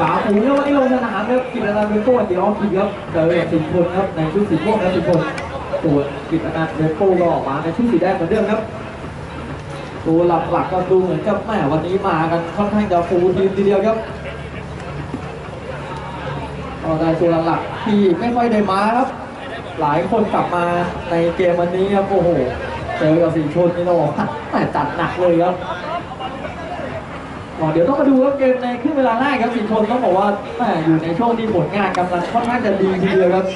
สามหูเนี่ยวันนี้ลงสนามครับกิจการเป็นโก้เดี๋ยวเอาขีครับเจอกับสิงห์พลครับในชุดสีม่วงและสิงห์พลส่วนกิจการเป็นโก้ก็ออกมาในชุดสีแดงเหมือนเดิมครับตัวหลักๆก็ดูเหมือนจะแหมวันนี้มากันค่อนข้างจะฟูทีมทีเดียวครับก็ได้ตัวหลักๆที่ไม่ค่อยได้มาครับ หลายคนกลับมาในเกมวันนี้ครับโอ้โหเจอกับสิงห์ชนนี่ต้องบอกว่าแหม่จัดหนักเลยครับ อ๋อเดี๋ยวต้องมาดูครับเกมในครึ่งเวลาแรกครับสิงห์ชนต้องบอกว่าแหมอยู่ในช่วงที่ผลงานกำลังค่อนข้างจะดีทีเดียวครับ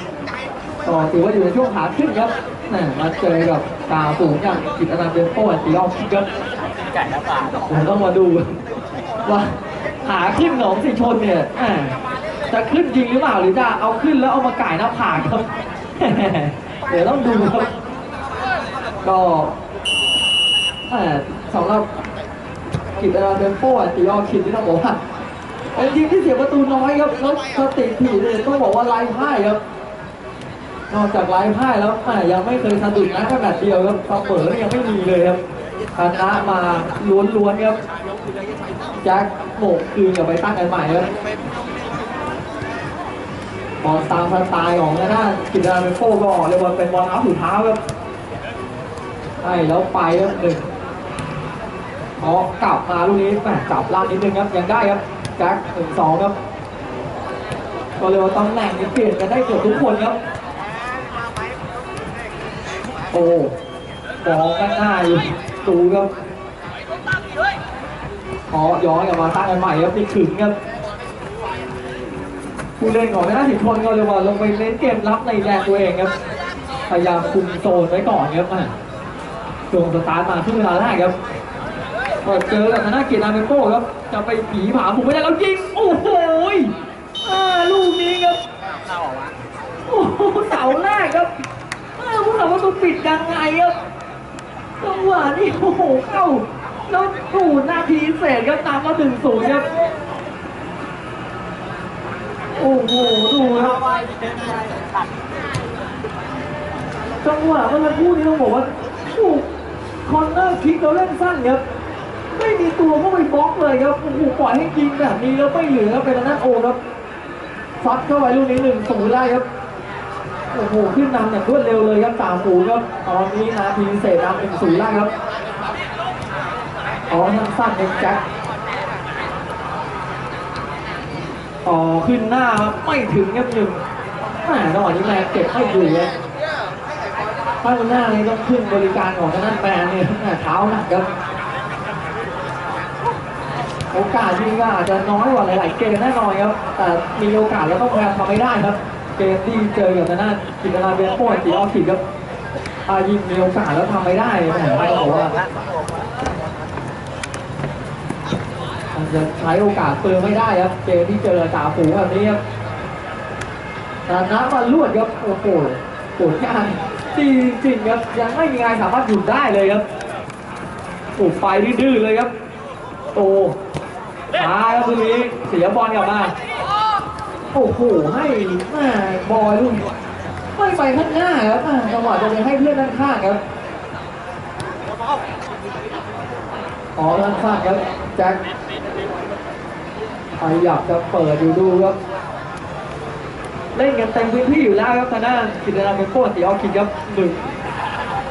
ก็ถือว่าอยู่ในช่วงขาขึ้นครับแหมมาเจอกับตาสูงอย่างกิตอนันต์เดนโป้ตีออฟครับไก่น้ำปลาผมต้องมาดูว่าขาขึ้นของสิงห์ชนเนี่ยจะขึ้นจริงหรือเปล่าหรือจะเอาขึ้นแล้วเอามาก่ายหน้าผากครับเดี๋ยวต้องดูครับก็สำหรับ กิจการเดนโป้อะตีออคิดที่ต้องบอกว่าเป็นทีมที่เสียประตูน้อยครับแล้วสติผีเนี่ยต้องบอกว่าไร้พ่ายครับนอกจากไร้พ่ายแล้วแหม่ยังไม่เคยสะดุดนะแค่แบบเดียวครับเสมอยังไม่มีเลยครับชนะมาล้วนๆครับแจ็คโหมกคืนกลับไปตั้งกันใหม่ครับบอลตามสไตล์ของหน้ากิจารเป็นโก้ก็เรียกว่าเป็นบอลเอาถุงเท้าครับใช่แล้วไปครับหนึ่ง พอกลับมาลูกนี้แหมจับล่างนิดนึงครับยังได้ครับแจ็คหนึ่งสองครับ ก็เรียว่าตำแหน่งนี้เปลี่ยนกันได้เกือบทุกคนครับโอ้ฟองกันหน้าอยู่ดูครับขอย้อนกลับมาตั้งกันใหม่ครับติดถึงครับผู้เล่นของหน้าสิบคนก็เลยว่าลงไปเล่นเกมรับในแดนตัวเองครับพยายามคุมโซนไว้ก่อนครับอะช่วงสตาร์ทมาช่วงเวลาแรกครับ ก็เจอกับธนาเกียรติอาเมโก้ครับ จะไปผีผาผมไม่ได้แล้วยิง โอ้โหยลูกนี้ครับเข้าหรอวะโอ้โหเสาแรกครับเออผู้สาประตูปิดยังไงครับจังหวะนี้โอ้โหเข้า แล้วโอ้โหนาทีเศษครับตามมาถึงศูนย์ครับโอ้โห ดูครับจังหวะเมื่อกครู่นี้ต้องบอกว่าถูกคอนเนอร์คิกเราเล่นสั้นครับ ไม่มีตัวเข้าไปบล็อกเลยครับโอ้โหปล่อยให้ยิงแบบนี้แล้วไม่เหลือครับเป็นทางด้านโอครับซัดเข้าไปลูกนี้หนึ่งศูนย์ได้ครับโอ้โหขึ้นนำอย่างรวดเร็วเลยครับสามศูนย์ครับตอนนี้นาทีเศษนำเป็นศูนย์ได้ครับอ๋อสั้นๆเองแจ็คต่อขึ้นหน้าครับไม่ถึงครับหนึ่งแหม่จังหวะนี้แมนเก็บไม่อยู่เลยถ้าหน้านี้ต้องขึ้นบริการของทางด้านแมนเนี่ยเท้าหนักครับ โอกาสที่ว่าอาจจะน้อยกว่าหลาย ๆ เกมแน่นอนครับ แต่มีโอกาสแล้วต้องพยายามทำให้ได้ครับ เกมที่เจอกับทางด้านกิจนาเบียโป้ตีออฟคิดครับอายิงมีโอกาสแล้วทำไม่ได้แหมไม่ต้องบอกว่ามันจะใช้โอกาสเปลือไม่ได้ครับ เกมที่เจอจ่าฝูงแบบนี้ครับแต่น้ำมันลวดครับโอ้โหผลงานจริงๆครับยังไม่มีงานสามารถหยุดได้เลยครับโอ้ไฟดื้อเลยครับ โอ้ มาครับทีนี้เสียบอลกลับมา โอ้โห ให้แม่บอยลูกไม่ไปข้างหน้าครับอ่าจังหวะจะไปให้เพื่อนด้านข้างครับอ๋อด้านข้างครับแจ็คพยายามจะเปิดอยู่ดูครับ เล่นกันเต็มพื้นที่อยู่แล้วครับทางด้านกิตนาเป็นโค้ชตีออคิดครับหนึ่ง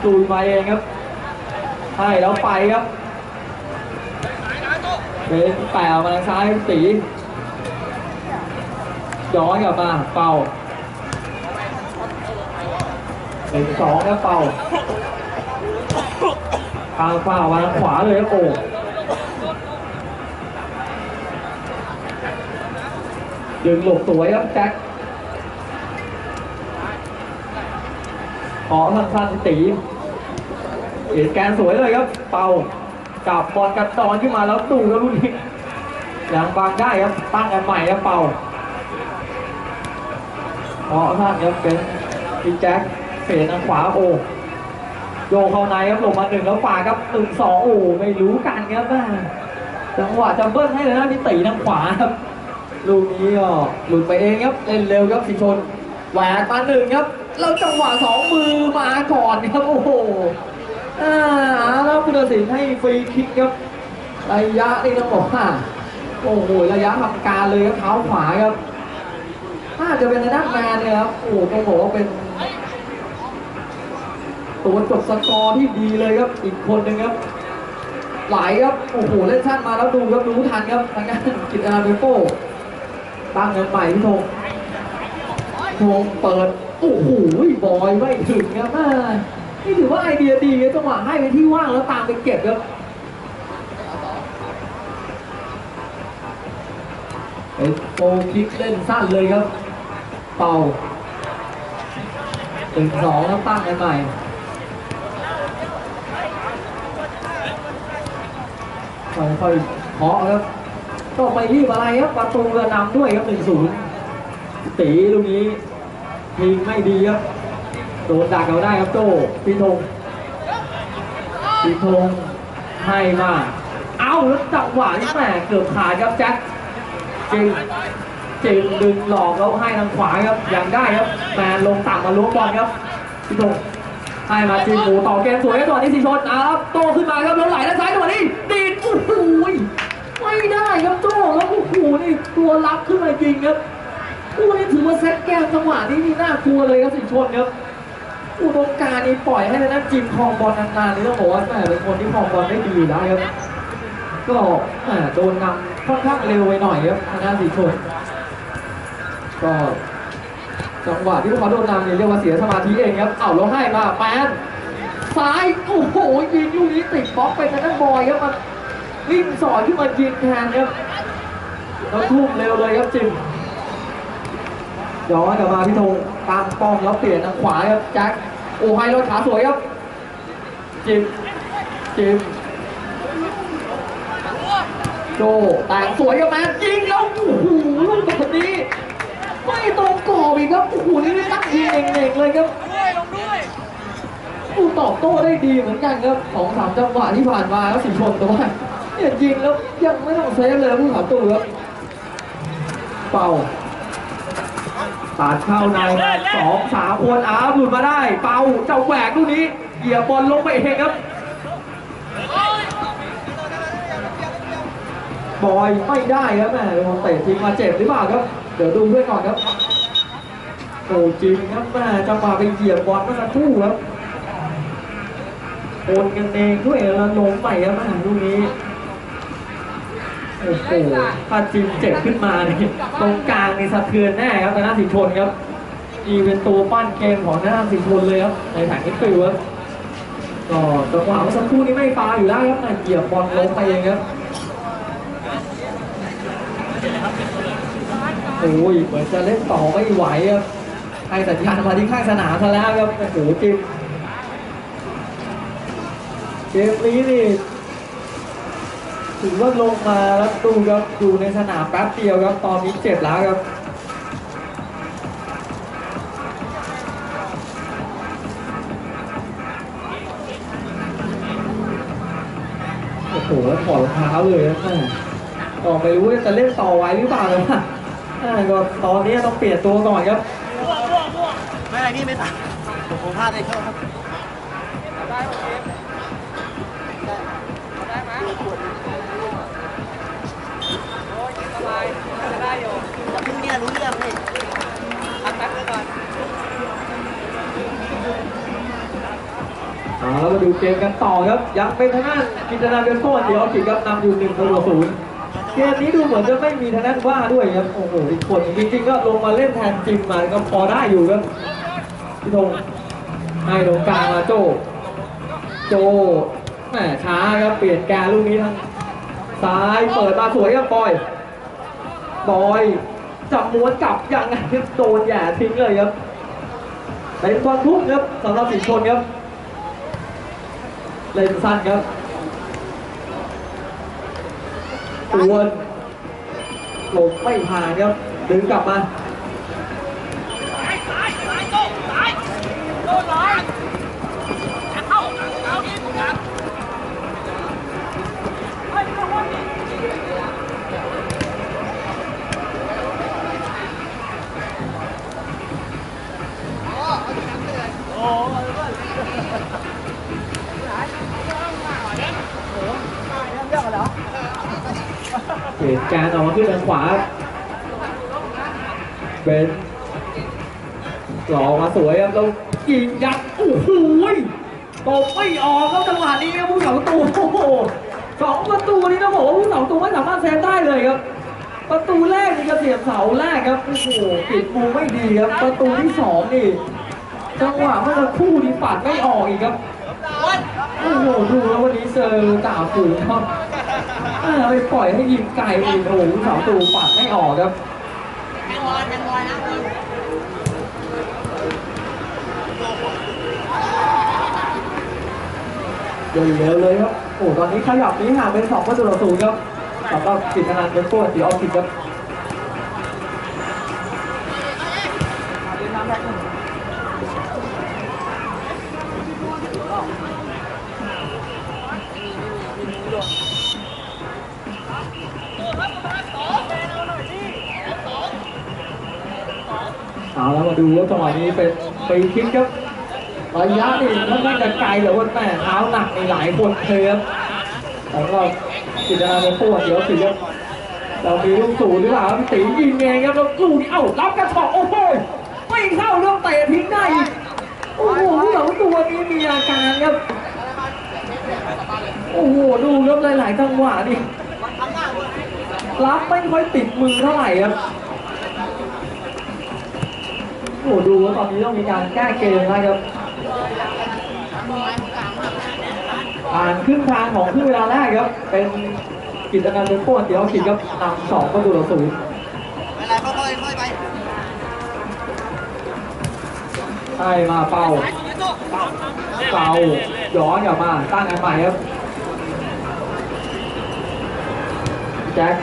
ดูนมาเองครับให้แล้วไปครับ เป็นแปลมาทางซ้ายตีย้อนกลับมาเป่าเป็นสองแล้วเป่าทางขวาวางขวาเลยโอ้ดึงหลบสวยครับแจ็คขอสั้นๆตีเหตุการสวยเลยครับ เป่า จับบอลกันตอนขึ้นมาแล้วดูแล้วลูกนี้ยังบางได้ครับตั้งกันใหม่ครับเป่าเพราะท่านครับเป็นพี่แจ็คเฟดทางขวาโอโยเข้าในครับหลบมาหนึ่งแล้วฝากครับหนึ่งสองโอ้ไม่รู้กันครับจังหวะจะเบิ้ลให้เลยนะพี่ตีทางขวาครับลูกนี้ก็หลุดไปเองครับเล่นเร็วครับสิชนแหวกมาหนึ่งครับแล้วจังหวะสองมือมาก่อนครับโอ้โห อ่าแล้วผู้ตัดสินให้ฟรีคิกครับระยะนี่ต้องบอกว่าโอ้โหระยะทำการเลยครับเท้าขวาครับน่าจะเป็นทางด้านแมนเนี่ยครับโอ้โหต้องบอกว่าเป็นตัวจบสกอร์ที่ดีเลยครับอีกคนหนึ่งครับไหลครับโอ้โหเล่นสั้นมาแล้วดูครับรู้ทันครับทางด้านกิตอาเบโก้ตั้งเงินใหม่พี่ธงธงเปิดโอ้โหบอยไม่ถึงครับม่ นี่ถือว่าไอเดียดีครับจังหวะให้ไปที่ว่างแล้วตามไปเก็บครับเป็นโฟร์คิกเล่นสั้นเลยครับ เป่าหนึ่งสองแล้วตั้งกันใหม่ค่อยๆเคาะครับก็ไปรีบอะไรครับประตูจะนำด้วยครับหนึ่งศูนย์ตีลูกนี้ยิงไม่ดีครับ ดนดักเอาได้ครับโจ้พี่ธงพี่ธงให้มา เอาแล้วจังหวะนี้แหมเกือบขาดครับแจ็คจริงจริงดึงหลอกแล้วให้ทางขวาครับยังได้ครับแมนลงต่ำมาล้วงบอลครับพี่ธงให้มาจีนูต่อเกมสวยครับจังหวะนี้สีชนเอาครับโตขึ้นมาครับแล้วไหลด้านซ้ายจังหวะนี้ดีดโอ้โหไม่ได้ครับโตแล้วโอ้โหนี่ตัวรับขึ้นมายิงครับคู่นี้ถือว่าเซตแก้มจังหวะนี้นี่น่ากลัวเลยครับสีชนครับ อุดมการณ์นี่ปล่อยให้ทางด้านจิมคองบอลนานๆนี่ต้องบอกว่าแหมเป็นคนที่คองบอลได้ดีอยู่แล้วครับ ก็แหมโดนนำค่อนข้างเร็วไปหน่อยครับทางด้านสีชนก็จังหวะที่พวกเขาโดนนำเนี่ยเรียกว่าเสียสมาธิเองครับเอ้าแล้วให้มาแปนซ้ายโอ้โหยิงลูกนี้ติดบล็อกไปทางด้านบอยครับมันวิ่งสอนขึ้นมายิงแทนครับแล้วทุ่มเร็วเลยครับจิมย้อนกลับมาพี่ธงตามป้องแล้วเปลี่ยนทางขวาครับแจ็ค โอ้ไฮโลขาสวยครับจิมจิมโจแต่งสวยครับแมนยิงแล้วโอ้โหลูกแบบนี้ไม่ตรงกรอบอีกครับโอ้โหนี่ตั้งยิงเองๆเลยครับผู้ตอบโต้ได้ดีเหมือนกันครับสองสามจังหวะที่ผ่านมาแล้วสีชนแต่ว่าเนี่ยยิงแล้วยังไม่ต้องเซฟเลยผู้สามตัวครับเป่า ปาดเข้าในสองสามคนอาหลุดมาได้ เป่าเจ้าแหวกลูกนี้เหยียบบอลลงไปเองครับบอยไม่ได้ครับแม่เป็นคนเตะทิ้งมาเจ็บหรือเปล่าครับ เดี๋ยวดูด้วยก่อนครับโอ้จริงครับแม่จังหวะไปเหยียบบอลเมื่อสักครู่ครับโอนกันเองด้วยแล้วลงไปครับแม่ลูกนี้ โอ้โหถ้าจิมเจ็บขึ้นมาเนี่ยตรงกลางนี่สะเทือนแน่ครับทางด้านสีชนครับนี่เป็นตัวปั้นเกมของทางด้านสีชนเลยครับในถังนี้ฟิวครับก็จังหวะเมื่อสักครู่นี้ไม่ฟาอยู่แล้วครับแม่เหยียบบอลลงไปเองครับโอ้ยเหมือนจะเล่นต่อไม่ไหวครับให้สัญญาณมาที่ข้างสนามซะแล้วครับโอ้โหจิมเกมนี้นี่ ถือว่าลงมาแล้วดูครับอยู่ในสนามแป๊บเดียวครับตอนนี้เจ็บแล้วครับโอ้โหแล้วถอดรองเท้าเลยนะแม่ก็ไม่รู้ว่าจะเล่นต่อไหวหรือเปล่าเลยว่าแม่ก็ตอนนี้ต้องเปลี่ยนตัวก่อนครับไม่อะไรพี่ไม่ตัดผมพลาดเลยครับ เอาแล้วมาดูเกมกันต่อครับ ยังเป็นทางด้านกิจนาเบลโต้เดียวกิจครับนำอยู่หนึ่งต่อศูนย์เกมนี้ดูเหมือนจะไม่มีทางด้านว่าด้วยครับ โอ้โหอีกคนจริงๆก็ลงมาเล่นแทนจิมมาก็พอได้อยู่ครับ พี่ธงให้ตรงกลางมาโจ โจแหมช้าครับเปลี่ยนแกลูกนี้ทางซ้ายเปิดมาสวยครับบอย บอยจับม้วนกลับยังไงโดนแหย่ทิ้งเลยครับเป็นบอลทุ่มครับสำหรับสีชนครับ เล่นสั้นครับอวนหลบไม่ผ่านครับ ดึงกลับมา เปลี่ยนกแกนออกมาขึ้นทางขวาเบนหลอกมาสวยครับแล้วยิงยัดโอ้โหตบไม่ออกครับจังหวะนี้ครับผู้สาประตูโอ้โหสองประตูนี้ต้องบอกว่าผู้สาประตูไม่สามารถเซฟได้เลยครับ ประตูแรกนี่ก็เสียบเสาแรกครับโอ้โหปิดมุมไม่ดีครับ ประตูที่สองนี่จังหวะเมื่อคู่นี้ปัดไม่ออกอีกครับโอ้โหดูแล้ววันนี้เจอจ่าฝูงครับ ไปปล่อยให้ยิงไกลอีกโอ้โหสองตูปัดไม่ออกครับแทงบอลแทงบอลนะบอลเร็วเร็วเลยครับ โอ้ตอนนี้ขยับนี้ห่างเป็นสองประตูต่อศูนย์ครับสำหรับกิจนันท์เป็นตัวสีออฟฟิศครับ เอาแล้วมาดูว่าจังหวะนี้เป็นฟรีคิกครับระยะนี่ค่อนข้างจะไกลแต่ว่าแม่เท้าหนักในหลายคนเลยครับแล้วก็กิจนาเป็นตัวเดี๋ยวสิครับเรามีลูกสูงหรือเปล่าพี่ตียิงเองครับแล้วลูกนี้เอ้ารับกระชอกโอ้โหไม่เข้าเรื่องเตะทิ้งได้โอ้โหผู้หลังตัวนี้มีอาการครับโอ้โหดูครับหลายๆจังหวะนี่รับไม่ค่อยติดมือเท่าไหร่ครับ โอ้โหดูว่าตอนนี้ต้องมีการแก้เกมนะครับผ่านครึ่งทางของครึ่งเวลาแรกครับ เป็นกิจการเป็นโค้เดี๋ยวขิดครับนำสองประตูต่อศูนย์ไม่ไรค่อยๆไปใช่มาเป้าเป้าย้อนกลับมาตั้งกันใหม่ครับแจ็ค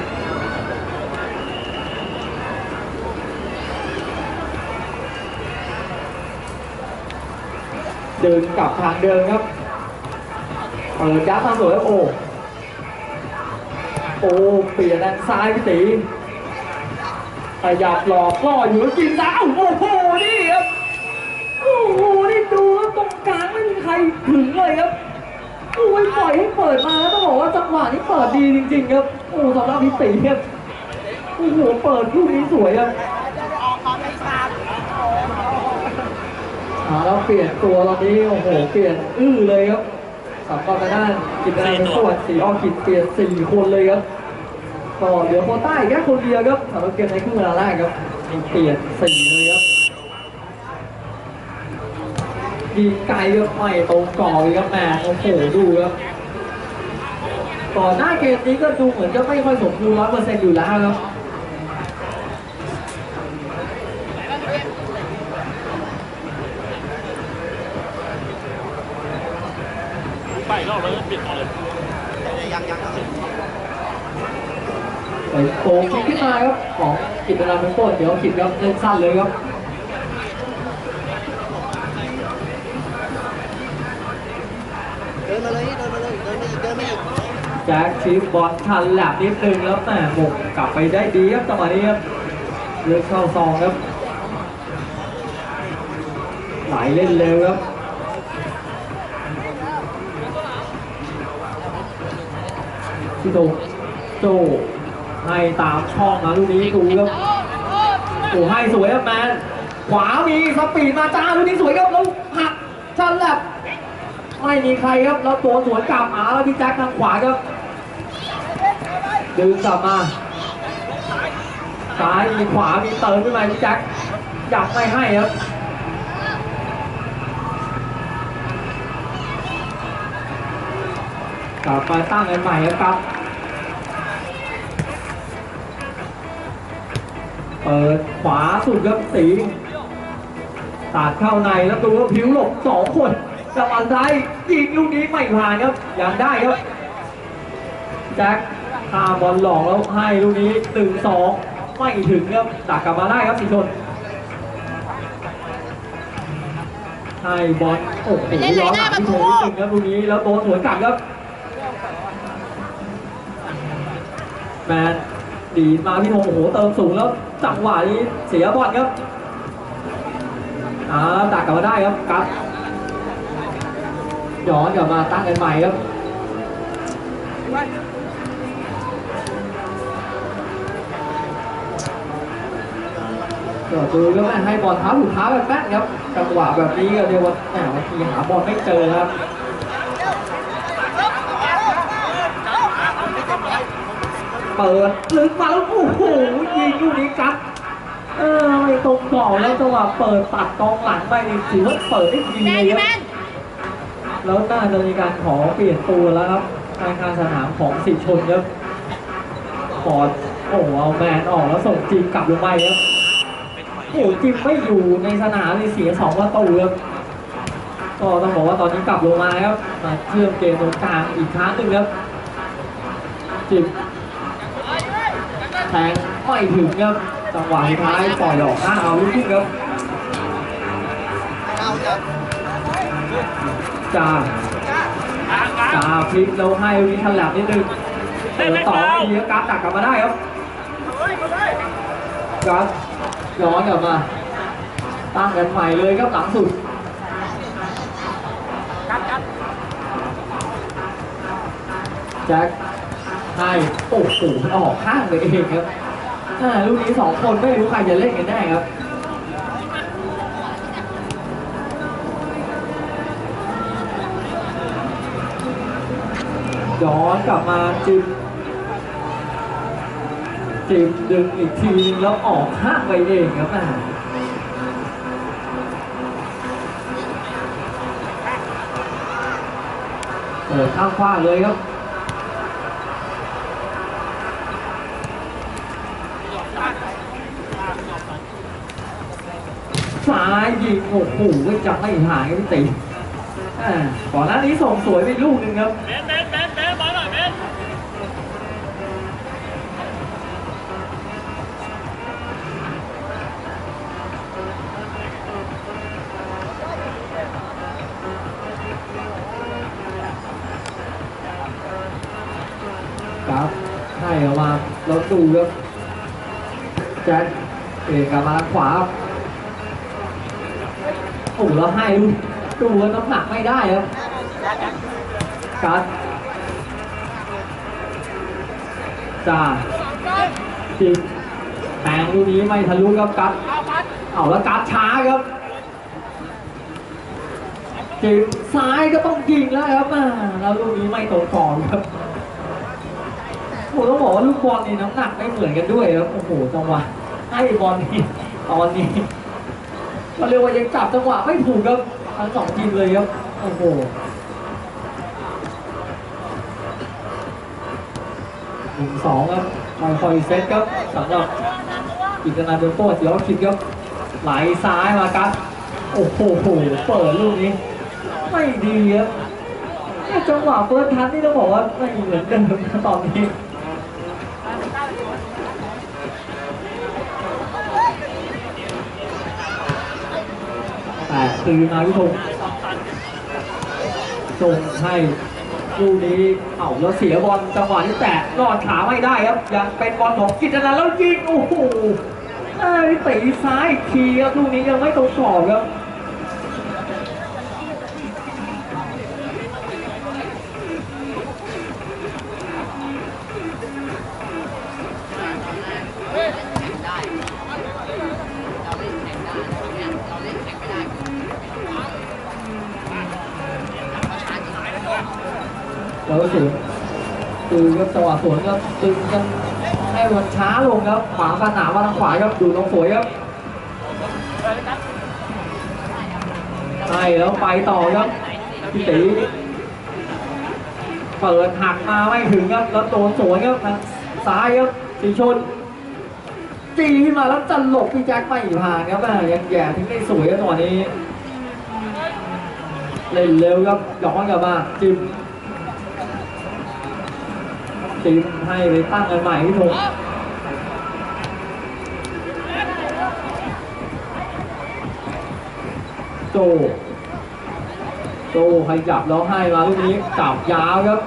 ดินกลับทางเดิมครับเปิดยัดมาสวยครับโอ้โอ้เปลี่ยนด้านซ้ายพี่ตีขยับหลอกล่ออยู่กินซ้ายโอ้โหนี่ครับโอ้โหนี่ดูตรงกลางไม่มีใครถึงเลยครับโอ้ยปล่อยให้เปิดมาแล้วต้องบอกว่าจังหวะนี้เปิดดีจริง ๆ ครับโอ้สำหรับพี่ตีครับโอ้โหเปิดลูกนี้สวยครับ ออกความไม่ทราบ อ่าแล้วเปลี่ยนตัวตอนนี้โอ้โหเปลี่ยนอื้อเลยครับสำหรับทางด้านกิจการเป็นตัวสีออคิดเปลี่ยนสี่คนเลยครับก็เหลือโคต้าอีกแค่คนเดียวครับสำหรับเกมในครึ่งเวลาแรกครับนี่เปลี่ยนสี่เลยครับยิงไกลครับไม่ตรงกรอบอีกครับแหม่โอ้โหดูครับก่อนหน้าเกมนี้ก็ดูเหมือนจะไม่ค่อยสมบูรณ์ร้อยเปอร์เซ็นต์อยู่แล้วครับ ไปิดเลยยังยังไปโค้งขึ้นมาครับของกิจนาเป็นต้นเดี๋ยวขิดครับเล่นสั้นเลยครับเดินมาเลยเดินมาเลยเดินมาเดินมาอีกแจ็คชีฟบอลทันแลบนิดนึงแล้วแต่หมกกลับไปได้ดีครับจังหวะนี้ครับเลือกเข้าซองครับไหลเล่นเร็วครับ พี่โตโจให้ตามช่องนะลูกนี้ดูครับโอ้ให้สวยครับแมนขวามีสปีดมาจ้าลูกนี้สวยครับแล้วหักชันแลบไม่มีใครครับแล้วตัวสวนกลับอาแล้วพี่แจ็คทางขวาครับดึงกลับมาซ้ายมีขวามีเติมขึ้นมาพี่แจ็คอยากไม่ให้ครับ กลับมาตั้งกันใหม่ครับ เปิดขวาสุดครับสีตัดเข้าในแล้วดูว่าผิวหลบสองคนจังหวะซ้ายยิงลูกนี้ไม่ผ่านครับยังได้ครับแจ็คข้ามบอลหลอกแล้วให้ลูกนี้หนึ่งสองไม่ถึงครับตักกลับมาได้ครับสีชนให้บอลโอ้โหย้อนหลังที่โถนิดนึงครับลูกนี้แล้วโตสวนกลับครับ แมนดีมาพี่ธงโอ้โหเติมสูงแล้วจังหวะนี้เสียบอลครับอ่าตักกลับมาได้ครับกับย้อนกลับมาตั้งกันใหม่ครับก็ดูแล้วแม่ให้บอลท้าถูกเท้าแบบแป๊ะครับจังหวะแบบนี้ก็เดียวว่าแหมบางทีหาบอลไม่เจอครับ เปิดลึกมาแล้วโอ้โหยิงลูกนี้ครับเออไม่ตรงกรอบแล้วจังหวะเปิดตัดกองหลังไปนี่ถือว่าเปิดได้ดีเลยครับแล้วน่าจะมีการขอเปลี่ยนตัวแล้วครับทางการสนามของสิชนครับขอโอ้โหเอาแมนออกแล้วส่งจิมกลับลงไปครับโอ้โหจิมไม่อยู่ในสนามเลยเสียสองประตูครับก็ต้องบอกว่าตอนนี้กลับลงมาครับมาเชื่อมเกมตรงกลางอีกครั้งหนึ่งครับจิม แทงไม่ถึงครับจังหวะท้ายปล่อยออกหน้าเอาลูกทุ่งครับเอาจะจ่าจ่าพลิกแล้วให้วิทันแลบนิดนึงเปิดต่อไม่ดีครับกราฟตักกลับมาได้ครับกราฟย้อนกลับมา ตั้งกันใหม่เลยครับหลังสุดแจ็ค ให้โอ้โหออกข้างไปเองครับอ่าลูกนี้สองคนไม่รู้ใครจะเล่นกันแน่ครับย้อนกลับมาจิมจิมดึงอีกทีนึงแล้วออกข้างไปเองครับอ่าเปิดข้างขว้าเลยครับ ซ้ยิงโอ้โหจับไม่หายครับพี่ตีอ่าก่อนหน้านี้ส่งสวยไปลูกหนึ่งครับเบนเบนเบนเบนบอลหน่อยเบนครับให้ออกมาแล้วดูครับแจ็คเอกกลับมาขวา โอ้แล้วให้ลูกดูว่าน้ำหนักไม่ได้ครับกัดจ้าจิกแทงลูกนี้ไม่ทะลุครับกัดเอาแล้วกัดช้าครับจิกซ้ายก็ต้องยิงแล้วครับอ่าแล้วลูกนี้ไม่ตรงก่อนครับโอ้ต้องบอกว่าลูกบอลนี่น้ำหนักไม่เหมือนกันด้วยครับโอ้โหจังหวะให้บอลนี่ตอนนี้ ก็เรียกว่ายังจับจังหวะไม่ถูกครับทั้งสองทีมเลยครับโอ้โหหนึ่งสองครับคอยคอยเซตครับสำหรับกิจนาเบลโต้เดี๋ยวคิดครับไหลซ้ายมาครับโอ้โหเปิดลูกนี้ ไม่ดีครับจังหวะเปิดทันนี่ต้องบอกว่าไม่เหมือนเดิมนะตอนนี้ แต่คืนมาวิทงส่งให้ลูกนี้เอาแล้วเสียบอลจังหวะที่แตะรอดขาไม่ได้ครับ ยังเป็นบอลของกิจนาแล้วยิงโอ้โหตีซ้ายทีครับลูกนี้ยังไม่ตรงกรอบครับ ก็จังหวะสวนก็ตึงกันให้มันช้าลงครับขวางสนามมาทางขวาครับดูน้องสวยครับใช่แล้วไปต่อครับพี่ตีเปิดหักมาไม่ถึงครับแล้วโดนสวนครับทางซ้ายครับสีชนจีขึ้นมาแล้วจะหลบพี่แจ็คไม่ผ่านครับอ่ยังแย่ถึงได้สวยครับตอนนี้เล่นเร็วครับย้อนกลับมาจิ้ม ทีมให้ไปตั้งกันใหม่พี่ธงโจโจขยับแล้วให้มาลูกนี้จับยาวครับ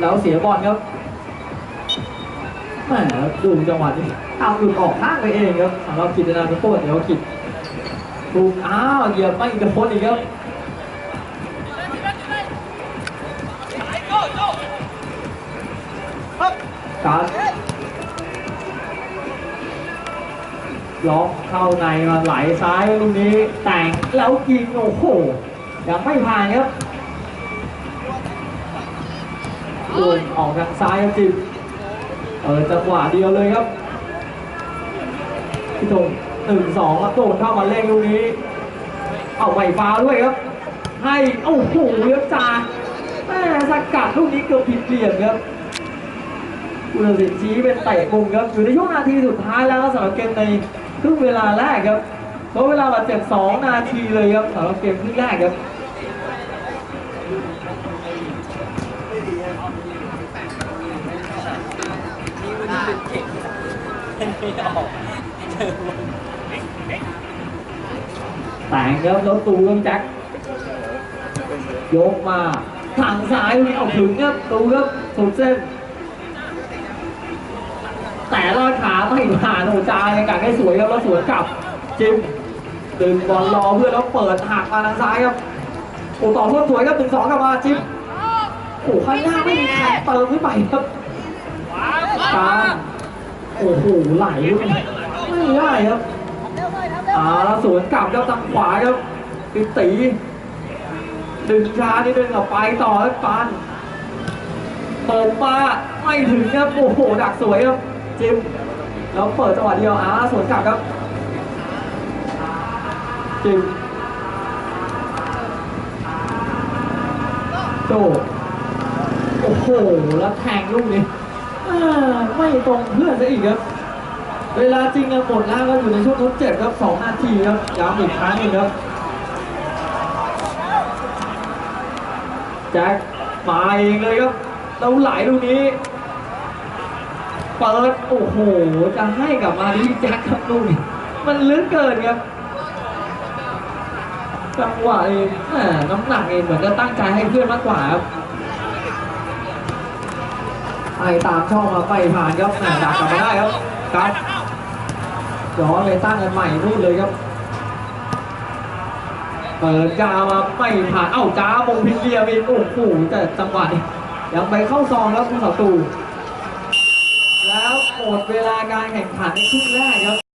แล้วเสียบอลครับแหมดูจังหวะนี้ทำหลุดออกข้างไปเองครับสำหรับกิจนาเป็นโค้ชเดี๋ยวกิจถูกอ้าวเหยียบไม่กระพ้นอีกครับ การล็อกเข้าในมาไหลซ้ายลูกนี้แต่งแล้วยิงโอ้โหยังไม่ผ่านครับโดนออกทางซ้ายครับจิมเออจังหวะเดียวเลยครับพี่ธงหนึ่งสองโดนเข้ามาเล่นลูกนี้ เอาไหวฟ้าด้วยครับ ให้โอ้โหเลี้ยจ่าแม่สกัดลูกนี้เกือบผิดเหลี่ยมครับ คุตสินชี้เป็นเตะมุมครับอยู่ในช่วงนาทีสุดท้ายแล้วสำหรับเกมในครึ่งเวลาแรกครับเพราะเวลาบาดเจ็บ2นาทีเลยครับสำหรับเกมครึ่งแรกครับนี่มันเป็นเก่งไม่ออกแต่งครับแล้วตูครับแจ็คยกมาทางซ้ายนี่เอาถึงครับตูครับสุดเส้น แต่ลอดขาไม่ผ่านโอ้จายังกัดได้สวยครับแล้วสวนกลับจิ้มดึงบอลรอเพื่อนแล้วเปิดหักมาทางซ้ายครับโอ้ต่อส้นสวยครับถึงสองกลับมาจิ้มโอ้ข้างหน้าไม่มีใครเติมขึ้นไปครับกาโอ้โหไหลไม่ได้ครับอ่าสวนกลับครับทางขวาครับปิตีดึงช้านิดนึงออกไปต่อครับปานตบมาไม่ถึงครับโอ้โหดักสวยครับ จิมแล้วเปิดจังหวะเดียวอ่าสวนกลับครับจิมโจโอ้โห แล้วแทงลูกนี้ไม่ตรงเพื่อนซะอีกครับ เวลาจริงหมดแล้วก็อยู่ในช่วงทดเจ็บครับ2นาทีครับย้ำอีกครั้งหนึ่งครับแจ็คมาเองเลยครับแล้วไหลลูกนี้ เปิดโอ้โห จะให้กลับมาที่แจ็คครับลูกนี้มันลึกเกินครับ จังหวะเองน้ำหนักเองเหมือนจะตั้งใจให้เพื่อนมากกว่าครับไอตามช่องมาไปผ่านครับดักกลับมาได้ครับครับย้อนเลยตั้งกันใหม่นู่นเลยครับ เปิดยามาไม่ผ่าน เอ้าจ้ามงพินเรียมอีกโอ้โหแต่จังหวะยังไปเข้าซองแล้วผู้สาตู แล้วหมดเวลาการแข่งขันในครึ่งแรกครับ